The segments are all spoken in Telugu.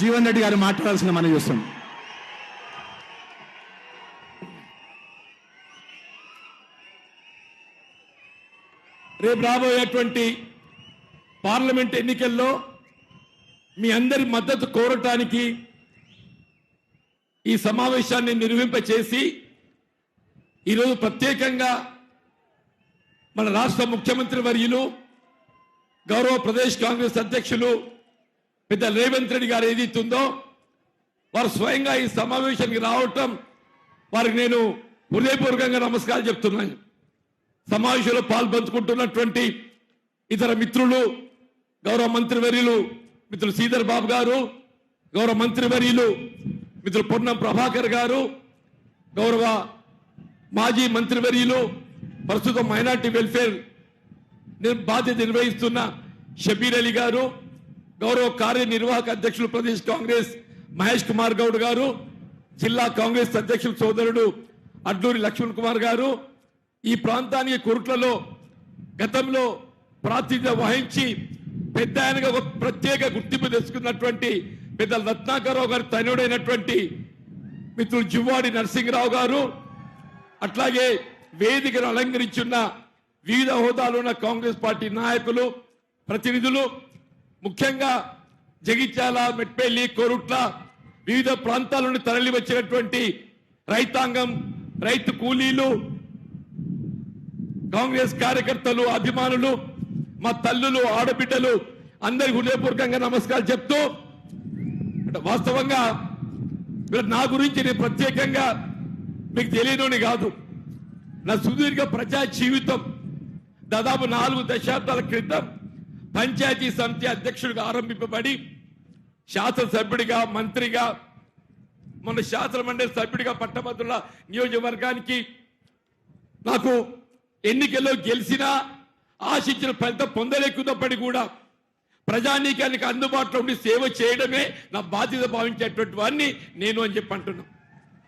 జీవన్ రెడ్డి గారు మాట్లాడాల్సిన మనం చూస్తాం. రేపు రాబోయేటువంటి పార్లమెంట్ ఎన్నికల్లో మీ అందరి మద్దతు కోరటానికి ఈ సమావేశాన్ని నిర్వహింపచేసి ఈరోజు ప్రత్యేకంగా మన రాష్ట్ర ముఖ్యమంత్రి వర్యులు గౌరవ ప్రదేశ్ కాంగ్రెస్ అధ్యక్షులు పెద్ద రేవంత్ రెడ్డి గారు ఏదైతుందో వారు స్వయంగా ఈ సమావేశానికి రావటం వారికి నేను హృదయపూర్వకంగా నమస్కారం చెప్తున్నాను. సమావేశంలో పాల్పంచుకుంటున్నటువంటి ఇతర మిత్రులు గౌరవ మంత్రివర్యులు మిత్రులు శ్రీధర్ బాబు గారు గౌరవ మంత్రివర్యులు మిత్రులు పొన్నం ప్రభాకర్ గారు గౌరవ మాజీ మంత్రివర్యులు ప్రస్తుతం మైనార్టీ వెల్ఫేర్ బాధ్యత నిర్వహిస్తున్న షబీర్ అలీ గారు గౌరవ కార్యనిర్వాహక అధ్యక్షులు ప్రదేశ్ కాంగ్రెస్ మహేష్ కుమార్ గౌడ్ గారు జిల్లా కాంగ్రెస్ అధ్యక్షులు సోదరుడు అడ్లూరి లక్ష్మణ్ కుమార్ గారు ఈ ప్రాంతానికి కురుట్లలో గతంలో ప్రాతినిధ్యం వహించి పెద్ద ఆయనగా ఒక ప్రత్యేక గుర్తింపు తెచ్చుకున్నటువంటి పెద్ద రత్నాకరరావు గారి తనుడైనటువంటి మిత్రులు జువ్వాడి నరసింహరావు గారు అట్లాగే వేదికను అలంకరించున్న వివిధ హోదాలో ఉన్న కాంగ్రెస్ పార్టీ నాయకులు ప్రతినిధులు ముఖ్యంగా జగిత్యాల మెట్పల్లి కోరుట్ల వివిధ ప్రాంతాల నుండి తరలి వచ్చినటువంటి రైతాంగం రైతు కూలీలు కాంగ్రెస్ కార్యకర్తలు అభిమానులు మా తల్లులు ఆడబిడ్డలు అందరికి హృదయపూర్వకంగా నమస్కారం చెప్తూ వాస్తవంగా మీరు నా గురించి నేను ప్రత్యేకంగా మీకు తెలియని కాదు. నా సుదీర్ఘ ప్రజా జీవితం దాదాపు నాలుగు దశాబ్దాల క్రితం పంచాయతీ సమితి అధ్యక్షుడిగా ఆరంభింపబడి శాసనసభ్యుడిగా మంత్రిగా మన శాసనమండలి సభ్యుడిగా పట్టభద్రుల నియోజకవర్గానికి నాకు ఎన్నికల్లో గెలిచినా ఆశించిన ఫలితం పొందలేకున్నప్పటికీ కూడా ప్రజానీకానికి అందుబాటులో ఉండి సేవ చేయడమే నా బాధ్యత భావించేటువంటి వాడిని నేను అని చెప్పి అంటున్నా.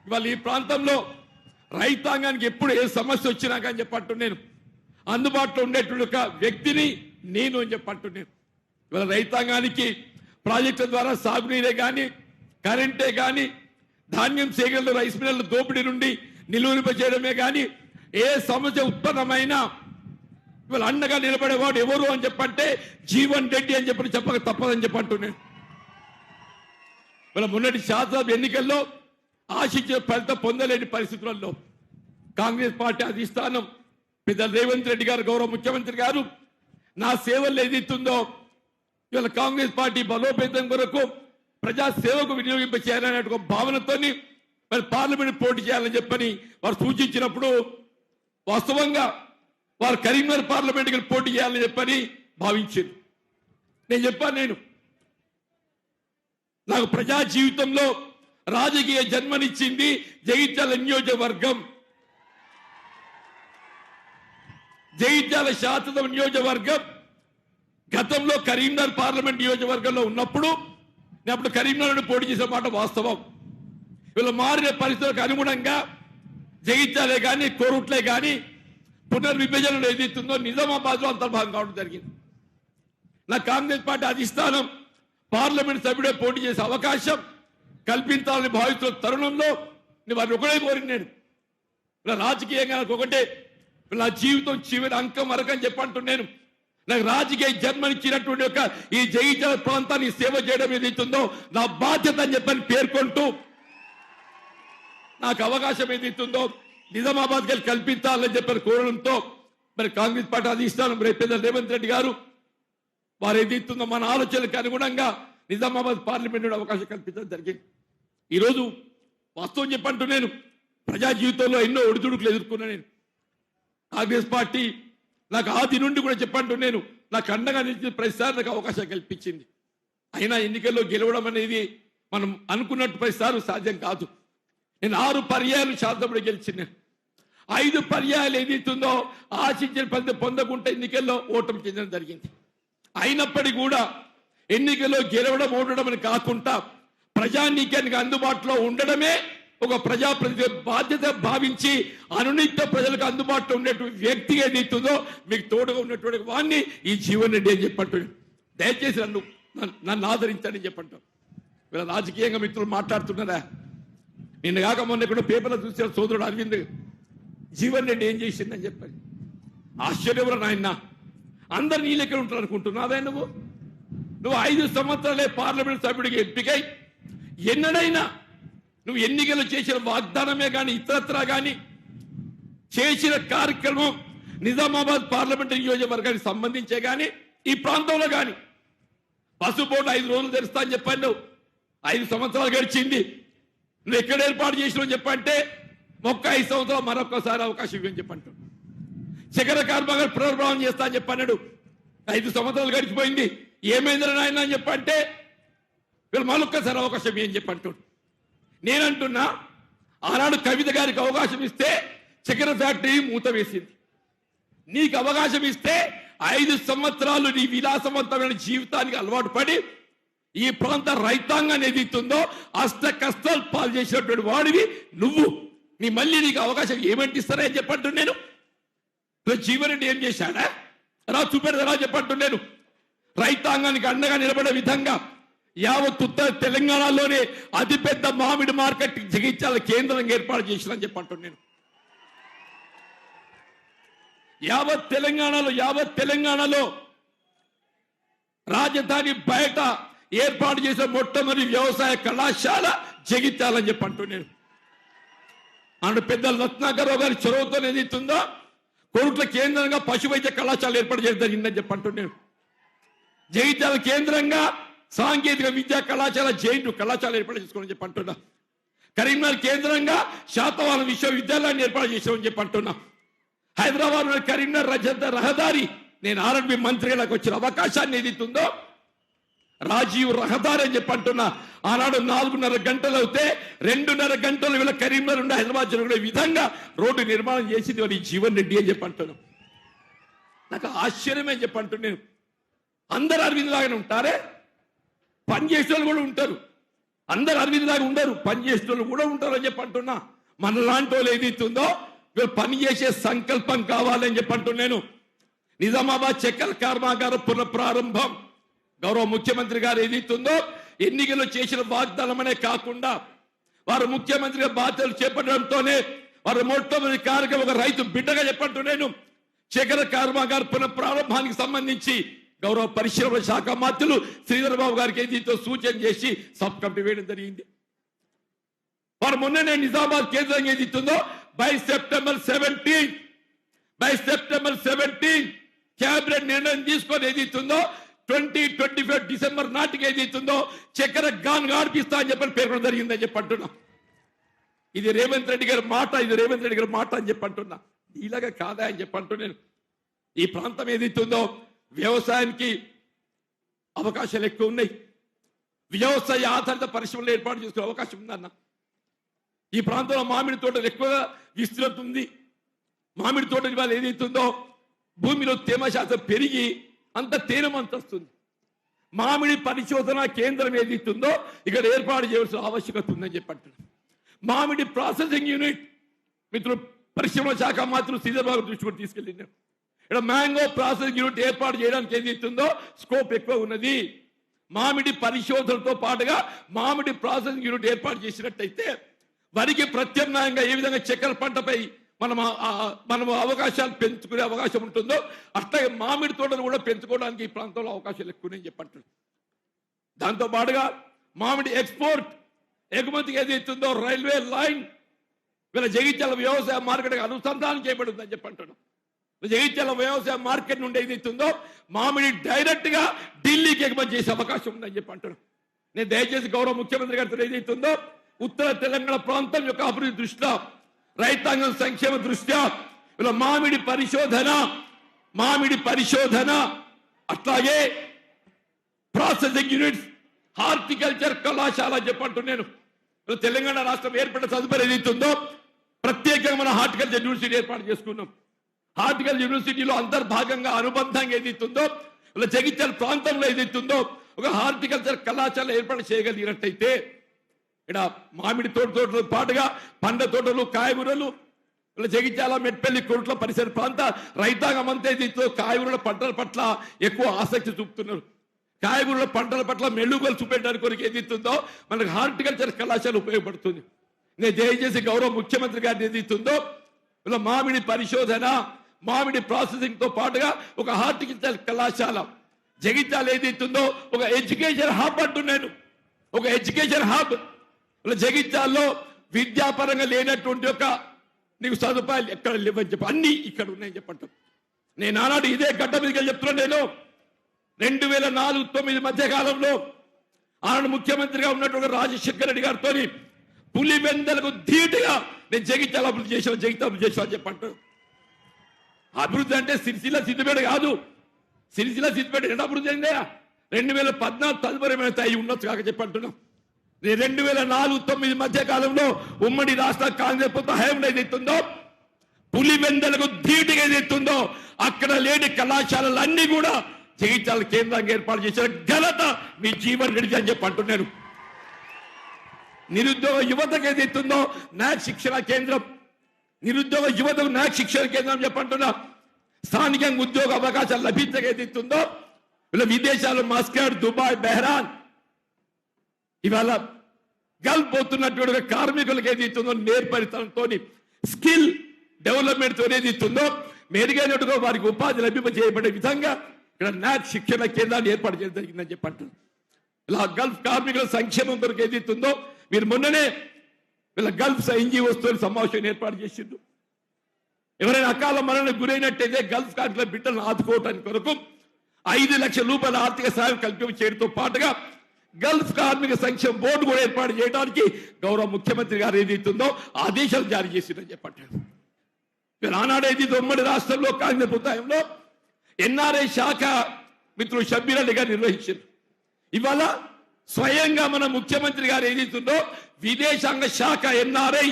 ఇవాళ ఈ ప్రాంతంలో రైతాంగానికి ఎప్పుడు ఏ సమస్య వచ్చినా కానీ చెప్పి అంటున్నాను అందుబాటులో ఉండేటువంటి ఒక వ్యక్తిని నేను అని చెప్పి నేను ఇవాళ రైతాంగానికి ప్రాజెక్టుల ద్వారా సాగునీరే కానీ కరెంటే కానీ ధాన్యం సేకరణ రైస్ మిల్లర్ల దోపిడీ నుండి నిలువరింప చేయడమే కానీ ఏ సమస్య ఉత్పన్నమైన ఇవాళ అండగా నిలబడేవాడు ఎవరు అని చెప్పంటే జీవన్ రెడ్డి అని చెప్పి చెప్పక తప్పదని చెప్పి నేను ఇవాళ మొన్నటి శాసనసభ ఎన్నికల్లో ఆశించిన ఫలితం పొందలేని పరిస్థితులలో కాంగ్రెస్ పార్టీ అధిష్టానం పెద్ద రేవంత్ రెడ్డి గారు గౌరవ ముఖ్యమంత్రి గారు నా సేవలు ఏదైతుందో ఇవాళ కాంగ్రెస్ పార్టీ బలోపేతం కొరకు ప్రజా సేవకు వినియోగింప చేయాలనే ఒక భావనతోని మరి పార్లమెంట్ పోటీ చేయాలని చెప్పని వారు సూచించినప్పుడు వాస్తవంగా వారు కరీంనగర్ పార్లమెంట్కి పోటీ చేయాలని చెప్పని భావించారు. నేను చెప్పాను నేను. నాకు ప్రజా జీవితంలో రాజకీయ జన్మనిచ్చింది జగిత్యాల నియోజకవర్గం. జగిత్యాల శాసనసభ నియోజకవర్గం గతంలో కరీంనగర్ పార్లమెంట్ నియోజకవర్గంలో ఉన్నప్పుడు నేను అప్పుడు కరీంనగర్ నుండి పోటీ చేసే మాట వాస్తవం. వీళ్ళు మారిన పరిస్థితులకు అనుగుణంగా జగిత్యాలే కానీ కోరుట్లే కానీ పునర్విభజన ఏదైతుందో నిజామాబాద్లో అంతర్భాగం కావడం జరిగింది. నా కాంగ్రెస్ పార్టీ అధిష్టానం పార్లమెంట్ సభ్యుడే పోటీ చేసే అవకాశం కల్పించాలని భావిస్తున్న తరుణంలో వారిని ఒకటే కోరిన నేను. ఇలా రాజకీయంగా నాకు ఒకటే నా జీవితం చివరి అంకం వరకు అని చెప్పంటున్నాను నాకు రాజకీయ జన్మనిచ్చినటువంటి ఒక ఈ జయించిన ప్రాంతాన్ని సేవ చేయడం ఏదైతుందో నా బాధ్యత అని చెప్పని పేర్కొంటూ నాకు అవకాశం ఏదైతుందో నిజామాబాద్ గారు కల్పించాలని చెప్పని కోరడంతో మరి కాంగ్రెస్ పార్టీ అధిష్టానం రేపేద రేవంత్ రెడ్డి గారు వారు ఏదైతుందో మన ఆలోచనలకు అనుగుణంగా నిజామాబాద్ పార్లమెంట్ అవకాశం కల్పించడం జరిగింది. ఈరోజు వాస్తవం చెప్పంటూ నేను ప్రజా జీవితంలో ఎన్నో ఒడిదుడుకులు ఎదుర్కొన్నా నేను. కాంగ్రెస్ పార్టీ నాకు ఆది నుండి కూడా చెప్పంటూ నేను నాకు అండగా నిలిచిన ప్రతిసారి నాకు అవకాశం కల్పించింది. అయినా ఎన్నికల్లో గెలవడం అనేది మనం అనుకున్నట్టు ప్రతిసారి సాధ్యం కాదు. నేను ఆరు పర్యాయాలు శాసనసభలో గెలిచిన ఐదు పర్యాయాలు ఏదైతుందో ఆశించిన ఫలితం పొందకుండా ఎన్నికల్లో ఓటమి చెందడం జరిగింది. అయినప్పటికీ కూడా ఎన్నికల్లో గెలవడం ఓడడం అని కాకుండా ప్రజానీకానికి అందుబాటులో ఉండడమే ఒక ప్రజాప్రతినిధి బాధ్యత భావించి అనునిత్య ప్రజలకు అందుబాటులో ఉండేటువంటి వ్యక్తి ఏదైతుందో మీకు తోడుగా ఉన్నటువంటి వాడిని ఈ జీవన్ రెడ్డి అని చెప్పంటాడు. దయచేసి నన్ను నన్ను- నన్ను ఆదరించండి చెప్పంటాం వీళ్ళ రాజకీయంగా మిత్రులు మాట్లాడుతున్నారా? నిన్న కాక మొన్న ఇక్కడ పేపర్లో చూసిన సోదరుడు అరవింద్ జీవన్ రెడ్డి ఏం చేసిందని చెప్పాలి ఆశ్చర్యవర నాయన. అందరు నీ లెక్క ఉంటారు అనుకుంటున్నావే నువ్వు? నువ్వు ఐదు సంవత్సరాలే పార్లమెంట్ సభ్యుడికి ఎంపికై ఎన్నడైనా నువ్వు ఎన్నికలు చేసిన వాగ్దానమే కానీ ఇతరత్రా కానీ చేసిన కార్యక్రమం నిజామాబాద్ పార్లమెంట్ నియోజకవర్గానికి సంబంధించే కానీ ఈ ప్రాంతంలో గాని. పసుపు బోర్డు ఐదు రోజులు తెరుస్తా అని చెప్పాను. నువ్వు ఐదు సంవత్సరాలు గడిచింది. నువ్వు ఎక్కడ ఏర్పాటు చేసినావు చెప్పంటే మొక్క ఐదు సంవత్సరాలు మరొకసారి అవకాశం ఇవ్వని చెప్పంటు శిఖర కార్మగారు పునర్భావం చేస్తా అని చెప్పన్నాడు. ఐదు సంవత్సరాలు గడిచిపోయింది. ఏమైందని నాయన అని చెప్పంటే వీళ్ళు మరొక్కసారి అవకాశం ఏం చెప్పంటాడు. నేనంటున్నా ఆనాడు కవిత గారికి అవకాశం ఇస్తే చక్కెర ఫ్యాక్టరీ మూత వేసింది. నీకు అవకాశం ఇస్తే ఐదు సంవత్సరాలు నీ విలాసవంతమైన జీవితానికి అలవాటు పడి ఈ ప్రాంత రైతాంగాన్ని ఏదైతుందో అష్ట కష్టాలు పాలు చేసినటువంటి వాడివి నువ్వు. నీ మళ్ళీ నీకు అవకాశం ఏమంటే ఇస్తారా అని చెప్పంటు నేను. జీవరెడ్డి ఏం చేశాడా? రా చూపెడతారా చెప్పంటు నేను. రైతాంగానికి అండగా నిలబడే విధంగా యావత్ ఉత్తర తెలంగాణలోనే అతిపెద్ద మామిడి మార్కెట్ జగిత్యాల కేంద్రం ఏర్పాటు చేసినని చెప్పంటు నేను. యావత్ తెలంగాణలో యావత్ తెలంగాణలో రాజధాని బయట ఏర్పాటు చేసిన మొట్టమొదటి వ్యవసాయ కళాశాల జగిత్యాలని చెప్పి అంటూ నేను. పెద్ద రత్నాకరావు గారి చొరవతో ఏదైతుందో కోరుట్ల కేంద్రంగా పశు వైద్య కళాశాల ఏర్పాటు చేయడం జరిగిందని చెప్పి నేను. జగిత్యాల కేంద్రంగా సాంకేతిక విద్యా కళాశాల జైంటు కళాశాల ఏర్పాటు చేసుకోవాలని చెప్పి అంటున్నా. కరీంనగర్ కేంద్రంగా శాతవాహన విశ్వవిద్యాలయాన్ని ఏర్పాటు చేసామని చెప్పి అంటున్నా. హైదరాబాద్ కరీంనగర్ రహదారి నేను ఆర్ఎండ్బి మంత్రిలకు నాకు వచ్చిన అవకాశాన్ని ఏదైతుందో రాజీవ్ రహదారి అని చెప్పి అంటున్నా. ఆనాడు నాలుగున్నర గంటలు అవుతే రెండున్నర గంటలు వీళ్ళ కరీంనగర్ ఉండే హైదరాబాద్ జరుగుడే విధంగా రోడ్డు నిర్మాణం చేసింది వారి జీవన్ రెడ్డి అని చెప్పి అంటున్నాను నాకు ఆశ్చర్యమే చెప్పి అంటున్నాను అందరు అరవింద్ లాగానే ఉంటారే? పని చేసే వాళ్ళు కూడా ఉంటారు. అందరు అరవింద్లాగా ఉండరు. పని చేసే వాళ్ళు కూడా ఉంటారు అని చెప్పి అంటున్నా. మన లాంటి వాళ్ళు ఏదైతుందో వీళ్ళు పని చేసే సంకల్పం కావాలని చెప్పి అంటున్నాను నిజామాబాద్ చక్కెర కర్మాగారం పునఃప్రారంభం గౌరవ ముఖ్యమంత్రి గారు ఏదైతుందో ఎన్నికలు చేసిన వాగ్దానమనే కాకుండా వారు ముఖ్యమంత్రిగా బాధ్యతలు చేపట్టడంతోనే వారు మొట్టమొదటి కార్యక్రమం ఒక రైతు బిడ్డగా చెప్పంటూ నేను. చక్కెర కర్మాగార పునఃప్రారంభానికి సంబంధించి గౌరవ పరిశ్రమల శాఖ మంత్రులు శ్రీధర్ బాబు గారికి దీంతో సూచన చేసి సబ్ కమిటీ వేయడం జరిగింది. వారు మొన్ననే నిజామాబాద్ కేంద్రం ఏది ఇస్తుందో by September seventeen by September seventeen cabinet నిర్ణయం తీసుకొని ఏది ఇస్తుందో ట్వంటీ ట్వంటీ ఫైవ్ డిసెంబర్ నాటికి ఏది ఇస్తుందో చక్కెర గాన్ గాడిపిస్తా అని చెప్పని పేర్కొనడం జరిగిందని చెప్పి అంటున్నా. ఇది రేవంత్ రెడ్డి గారి మాట ఇది రేవంత్ రెడ్డి గారి మాట అని చెప్పి అంటున్నా. ఇలాగ కాదా అని చెప్పి అంటున్నాను ఈ ప్రాంతం ఏది ఇస్తుందో వ్యవసాయానికి అవకాశాలు ఎక్కువ ఉన్నాయి. వ్యవసాయ ఆధారిత పరిశ్రమలు ఏర్పాటు చేసుకునే అవకాశం ఉందన్న ఈ ప్రాంతంలో మామిడి తోటలు ఎక్కువగా విస్తృత ఉంది మామిడి తోటలు ఇవాళ ఏదైతుందో భూమిలో తేమ శాతం పెరిగి అంత తేనమంత వస్తుంది. మామిడి పరిశోధన కేంద్రం ఏదైతుందో ఇక్కడ ఏర్పాటు చేయవలసిన ఆవశ్యకత ఉందని చెప్పంటున్నారు మామిడి ప్రాసెసింగ్ యూనిట్ మిత్రులు పరిశ్రమ శాఖ మాత్రం శ్రీధర్బాబు దృష్టి కూడా తీసుకెళ్ళినారు ఇక్కడ మ్యాంగో ప్రాసెసింగ్ యూనిట్ ఏర్పాటు చేయడానికి ఏది ఇస్తుందో స్కోప్ ఎక్కువ ఉన్నది. మామిడి పరిశోధనతో పాటుగా మామిడి ప్రాసెసింగ్ యూనిట్ ఏర్పాటు చేసినట్టయితే వరికి ప్రత్యామ్నాయంగా ఏ విధంగా చక్కెర పంటపై మనం మనం అవకాశాలు పెంచుకునే అవకాశం ఉంటుందో అట్లాగే మామిడి తోటను కూడా పెంచుకోవడానికి ఈ ప్రాంతంలో అవకాశాలు ఎక్కువనే చెప్పట్లేదు. దాంతో పాటుగా మామిడి ఎక్స్పోర్ట్ ఎగుమతికి ఏది ఇస్తుందో రైల్వే లైన్ వీళ్ళ జగిత్యాల వ్యవసాయ మార్కెట్గా అనుసంధానం చేయబడిందని చెప్పంటున్నాం. జగిత్యాల వ్యవసాయ మార్కెట్ నుండి ఏదైతుందో మామిడి డైరెక్ట్గా ఢిల్లీకి ఎగుమతి చేసే అవకాశం ఉందని చెప్పి అంటున్నాం. నేను దయచేసి గౌరవ ముఖ్యమంత్రి గారితో ఏదైతుందో ఉత్తర తెలంగాణ ప్రాంతం యొక్క అభివృద్ధి దృష్ట్యా రైతాంగం సంక్షేమ దృష్ట్యా ఇలా మామిడి పరిశోధన మామిడి పరిశోధన అట్లాగే ప్రాసెసింగ్ యూనిట్స్ హార్టికల్చర్ కళాశాల అని చెప్పంటూ నేను. తెలంగాణ రాష్ట్రం ఏర్పడిన తదుపరి ఏదైతుందో ప్రత్యేకంగా మన హార్టికల్చర్ యూనివర్సిటీ ఏర్పాటు చేసుకున్నాం. ఆర్టికల్ యూనివర్సిటీలో అంతర్భాగంగా అనుబంధంగా ఏదైతుందో ఇలా జగిత్యాల ప్రాంతంలో ఏదైతుందో ఒక హార్టికల్చర్ కళాశాల ఏర్పాటు చేయగలిగినట్టయితే ఇక్కడ మామిడి తోట తోటలతో పాటుగా పండ్ల తోటలు కాయగూరలు ఇలా జగిత్యాల మెట్పల్లి కొరుట్ల పరిసర ప్రాంత రైతాంగం అంతా ఏదైతే కాయగూరల పంటల పట్ల ఎక్కువ ఆసక్తి చూపుతున్నారు కాయగూరల పంటల పట్ల మెలుగులు చూపెట్టడానికి కొరకు ఏదైతుందో మనకు హార్టికల్చర్ కళాశాల ఉపయోగపడుతుంది నేను దయచేసి గౌరవ ముఖ్యమంత్రి గారిని ఏదైతుందో ఇలా మామిడి పరిశోధన మామిడి ప్రాసెసింగ్తో పాటుగా ఒక హార్టికల్చర్ కళాశాల. జగిత్యాల ఏదైతుందో ఒక ఎడ్యుకేషన్ హబ్ అంటున్నాను. ఒక ఎడ్యుకేషన్ హబ్ ఇలా జగిత్యాల్లో విద్యాపరంగా లేనటువంటి ఒక నీకు సదుపాయాలు ఎక్కడ లేవని చెప్పి. అన్ని ఇక్కడ ఉన్నాయని చెప్పంటాం నేను ఆనాడు ఇదే గడ్డ మీదకి చెప్తున్నాను నేను. రెండు వేల నాలుగు తొమ్మిది మధ్య కాలంలో ఆనాడు ముఖ్యమంత్రిగా ఉన్నటువంటి రాజశేఖర రెడ్డి గారితో పులివెందలకు ధీటుగా నేను జగిత్యాల అభివృద్ధి చేశాను జగిత అభివృద్ధి చేసిన అని చెప్పంటాను అభివృద్ధి అంటే సిరిసిల్ల సిద్దిపేట కాదు. సిరిసిల్ల సిద్దిపేట ఎంత అభివృద్ధి అండి రెండు వేల పద్నాలుగు తదుపరి అయి ఉండొచ్చు కాక చెప్పంటున్నాం రెండు వేల నాలుగు తొమ్మిది మధ్య కాలంలో ఉమ్మడి రాష్ట్ర కాంగ్రెస్ ప్రభుత్వం హయాంలో ఏదైతుందో పులివెందలకు ధీటుగా ఏదైతుందో అక్కడ లేని కళాశాలలన్నీ కూడా జగిత్యాల కేంద్రంగా ఏర్పాటు చేసిన ఘనత మీ జీవన్ రెడ్డి అని చెప్పి అంటున్నాను నిరుద్యోగ యువతకు ఏదైతుందో నా శిక్షణ కేంద్రం నిరుద్యోగ యువతకు నాక్ శిక్షణ కేంద్రం చెప్పంటున్నా. స్థానికంగా ఉద్యోగ అవకాశాలు లభించక ఏదైతుందో ఇలా విదేశాలు మస్కట్ దుబాయ్ బెహ్రాన్. ఇవాళ గల్ఫ్ పోతున్నటువంటి కార్మికులకు ఏది ఇస్తుందో నేర్పరితనంతో స్కిల్ డెవలప్మెంట్తో ఏది ఇస్తుందో మెరుగైనట్టుగా వారికి ఉపాధి లభింప చేయబడే విధంగా ఇక్కడ నాట్ శిక్షణ కేంద్రాన్ని ఏర్పాటు చేయడం జరిగిందని చెప్పి ఇలా గల్ఫ్ కార్మికుల సంక్షేమం కొరకు ఏది ఇస్తుందో మీరు మొన్ననే వీళ్ళ గల్ఫ్ ఎన్జిఓస్ సమావేశం ఏర్పాటు చేసిండు ఎవరైనా అకాల మరణకు గురైనట్టయితే గల్ఫ్ కార్మికుల బిడ్డలను ఆదుకోవటానికి కొరకు ఐదు లక్షల రూపాయల ఆర్థిక సాయం కల్పించ చేయడంతో పాటుగా గల్ఫ్ కార్మిక సంక్షేమ బోర్డు కూడా ఏర్పాటు చేయడానికి గౌరవ ముఖ్యమంత్రి గారు ఏదైతుందో ఆదేశాలు జారీ చేసిందని చెప్పంటారు మీరు ఆనాడు ఏదైతే ఉమ్మడి రాష్ట్రంలో కాంగ్రెస్ ప్రభుత్వంలో ఎన్ఆర్ఐ శాఖ మిత్రులు షబ్బీర్ అలీ గారు నిర్వహించారు ఇవాళ స్వయంగా మన ముఖ్యమంత్రి గారు ఏదైతుందో విదేశాంగ శాఖ ఎన్ఆర్ఐ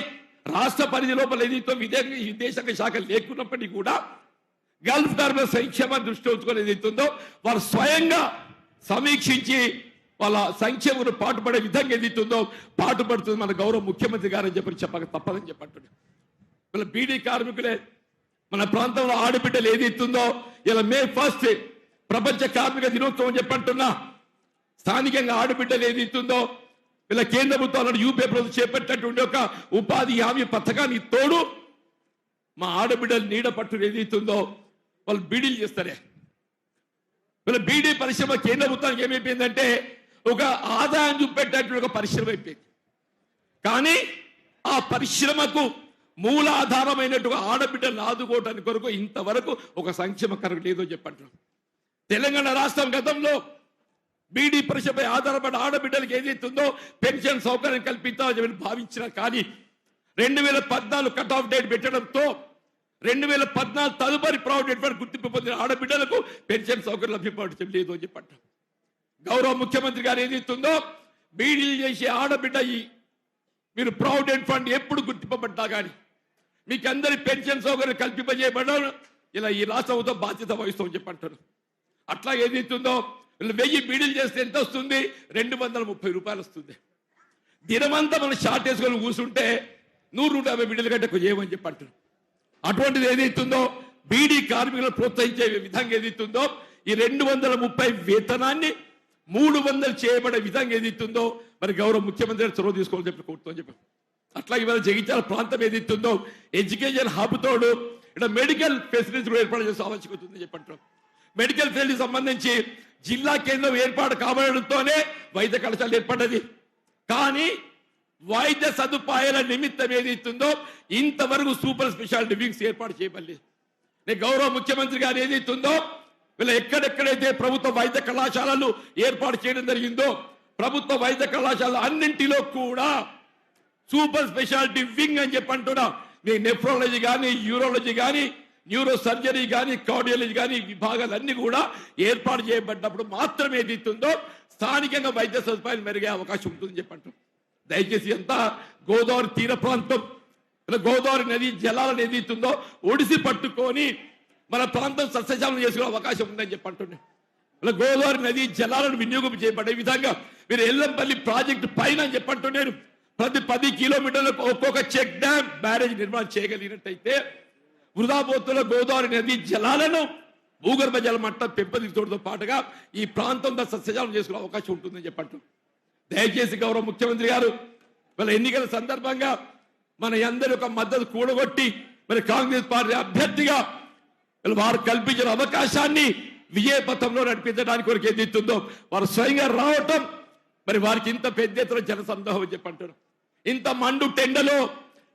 రాష్ట్ర పరిధి లోపల ఏదైతే విదేశ విదేశాంగ శాఖ లేకున్నప్పటికీ కూడా గల్ఫ్ ధర్మ సంక్షేమాన్ని దృష్టి ఉంచుకొని ఏదైతుందో వారు స్వయంగా సమీక్షించి వాళ్ళ సంక్షేమను పాటుపడే విధంగా ఏదైతుందో పాటుపడుతుంది మన గౌరవ ముఖ్యమంత్రి గారు అని చెప్పి చెప్పక తప్పదని చెప్పంటున్నాడు మన బీడీ కార్మికులే మన ప్రాంతంలో ఆడబిడ్డలు ఏదైతుందో ఇలా మే ఫస్ట్ ప్రపంచ కార్మిక దినోత్సవం చెప్పంటున్నా. స్థానికంగా ఆడబిడ్డలు ఏదైతుందో వీళ్ళ కేంద్ర ప్రభుత్వం యూపీ ప్రభుత్వం చేపట్టినటువంటి ఒక ఉపాధి హామీ పథకానికి తోడు మా ఆడబిడ్డలు నీడ పట్టు ఏదైతుందో వాళ్ళు బీడీలు చేస్తారే. వీళ్ళ బీడీ పరిశ్రమ కేంద్ర ప్రభుత్వానికి ఏమైపోయిందంటే ఒక ఆదాయం చూపెట్టేటువంటి ఒక పరిశ్రమ అయిపోయింది. కానీ ఆ పరిశ్రమకు మూలాధారమైనట్టుగా ఆడబిడ్డలు ఆదుకోవటానికి కొరకు ఇంతవరకు ఒక సంక్షేమ కరకు లేదో చెప్పంటున్నాం. తెలంగాణ రాష్ట్రం గతంలో బీడీ పరిశ్రమపై ఆధారపడి ఆడబిడ్డలకు ఏదైతుందో పెన్షన్ సౌకర్యం కల్పించాలని భావించిన కానీ రెండు వేల పద్నాలుగు కట్ ఆఫ్ డేట్ పెట్టడంతో రెండు వేల పద్నాలుగు తదుపరి ప్రావిడెంట్ ఫండ్ గుర్తింపు పొందిన ఆడబిడ్డలకు పెన్షన్ సౌకర్యం లభ్యపడటం లేదు అని చెప్పట. గౌరవ ముఖ్యమంత్రి గారు ఏదైతుందో బీడీలు చేసే ఆడబిడ్డ ఈ మీరు ప్రావిడెంట్ ఫండ్ ఎప్పుడు గుర్తింపబడ్డా కానీ మీకు అందరి పెన్షన్ సౌకర్యం కల్పింపజేయబడడం ఇలా ఈ రాష్ట్ర ప్రభుత్వం బాధ్యత వహిస్తామని చెప్పంటారు. అట్లా ఏదైతుందో వెయ్యి బీడీలు చేస్తే ఎంత వస్తుంది? రెండు వందల ముప్పై రూపాయలు వస్తుంది. దినమంతా మనం షార్ట్ వేసుకొని కూర్చుంటే నూరు నూట యాభై బిడ్డలు కంటే ఎక్కువ చేయమని చెప్పి అంటారు అటువంటిది ఏదైతుందో బీడీ కార్మికులను ప్రోత్సహించే విధంగా ఏదైతుందో ఈ రెండు వందల ముప్పై వేతనాన్ని మూడు వందలు చేయబడే విధంగా ఏదైతుందో మరి గౌరవ ముఖ్యమంత్రి చొరవ తీసుకోవాలని చెప్పి కోరుతామని చెప్పి అట్లా ఇవాళ జగిత్యాల ప్రాంతం ఏదైతుందో ఎడ్యుకేషన్ హబ్ తోడు ఇక్కడ మెడికల్ ఫెసిలిటీస్ కూడా ఏర్పాటు చేసే ఆవశ్యకత ఉందని చెప్పి అంటున్నాం మెడికల్ ఫీల్డ్ సంబంధించి జిల్లా కేంద్రం ఏర్పాటు కాబడడంతోనే వైద్య కళాశాల ఏర్పడ్డది. కానీ వైద్య సదుపాయాల నిమిత్తం ఏదైతుందో ఇంతవరకు సూపర్ స్పెషాలిటీ వింగ్స్ ఏర్పాటు చేయబడలేదు. నేను గౌరవ ముఖ్యమంత్రి గారు ఏదైతుందో వీళ్ళ ఎక్కడెక్కడైతే ప్రభుత్వ వైద్య కళాశాలలు ఏర్పాటు చేయడం జరిగిందో ప్రభుత్వ వైద్య కళాశాల అన్నింటిలో కూడా సూపర్ స్పెషాలిటీ వింగ్ అని చెప్పి అంటున్నాం. మీ నెఫ్రాలజీ కానీ యూరాలజీ కానీ న్యూరో సర్జరీ కానీ కార్డియాలజీ కానీ విభాగాలన్నీ కూడా ఏర్పాటు చేయబడ్డప్పుడు మాత్రమే ఏదైతుందో స్థానికంగా వైద్య సదుపాయాలు మెరుగే అవకాశం ఉంటుందని చెప్పంటాం దయచేసి ఎంత గోదావరి తీర ప్రాంతం గోదావరి నది జలాలను ఏదైతుందో ఒడిసి పట్టుకొని మన ప్రాంతం సస్యశాలం చేసుకునే అవకాశం ఉందని చెప్పి అంటున్నాను ఇలా గోదావరి నది జలాలను వినియోగం చేయబడే విధంగా మీరు ఎల్లంపల్లి ప్రాజెక్టు పైన అని చెప్పంటున్నారు ప్రతి పది కిలోమీటర్లకు ఒక్కొక్క చెక్ డ్యామ్ బ్యారేజ్ నిర్మాణం చేయగలిగినట్టయితే వృధాబోతుల గోదావరి నది జలాలను భూగర్భ జల మట్టం పెంపొందించడంతో పాటుగా ఈ ప్రాంతంలో సస్యజాలం చేసుకునే అవకాశం ఉంటుందని చెప్పట్టు దయచేసి గౌరవ ముఖ్యమంత్రి గారు వాళ్ళ ఎన్నికల సందర్భంగా మన అందరి యొక్క మద్దతు కూడగొట్టి మరి కాంగ్రెస్ పార్టీ అభ్యర్థిగా వారు కల్పించిన అవకాశాన్ని విజయ పథంలో నడిపించడానికి కొరకు ఏది వారు స్వయంగా రావటం మరి వారికి ఇంత పెద్ద ఎత్తున జన సందోహం ఇంత మండు టెండలో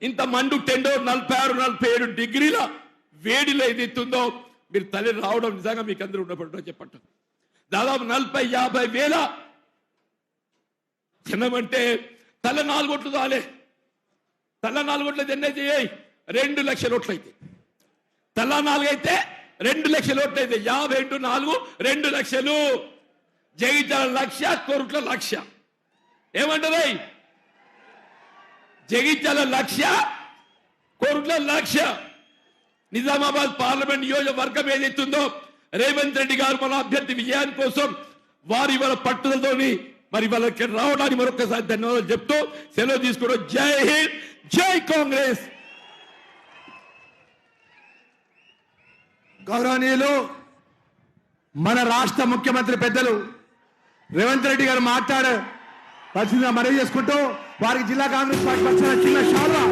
ఇంత మండు టెండో నలభై ఆరు నలభై ఏడు డిగ్రీల వేడిలో ఏది ఇస్తుందో మీరు తల్లి రావడం నిజంగా మీకు అందరూ ఉండబడ్డో చెప్పండి దాదాపు నలభై యాభై వేల జనం అంటే తల నాలుగోట్లు చాలే. తల నాలుగోట్లు ఎన్నే చేయి? రెండు లక్షల ఓట్లు అయితే. తల నాలుగు అయితే రెండు లక్షల ఓట్లు అయితే. యాభై ఇంటూ నాలుగు రెండు లక్షలు. జగిత్యాల లక్ష కొరుట్ల లక్ష. ఏమంటారు జగిత్యాల లక్ష కోరుట్ల లక్ష. నిజామాబాద్ పార్లమెంట్ నియోజకవర్గం ఏదైతుందో రేవంత్ రెడ్డి గారు మన అభ్యర్థి విజయాని కోసం వారి వాళ్ళ పట్టుదలతోని మరి వాళ్ళకి రావడానికి మరొకసారి ధన్యవాదాలు చెప్తూ సెలవు తీసుకోవడం జై హింద్ జై కాంగ్రెస్. గౌరవనీయులు మన రాష్ట్ర ముఖ్యమంత్రి పెద్దలు రేవంత్ రెడ్డి గారు మాట్లాడారు పరిస్థితిగా మనవి చేసుకుంటూ వారికి జిల్లా కాంగ్రెస్ పార్టీ పక్షాన చిన్న షాల్వా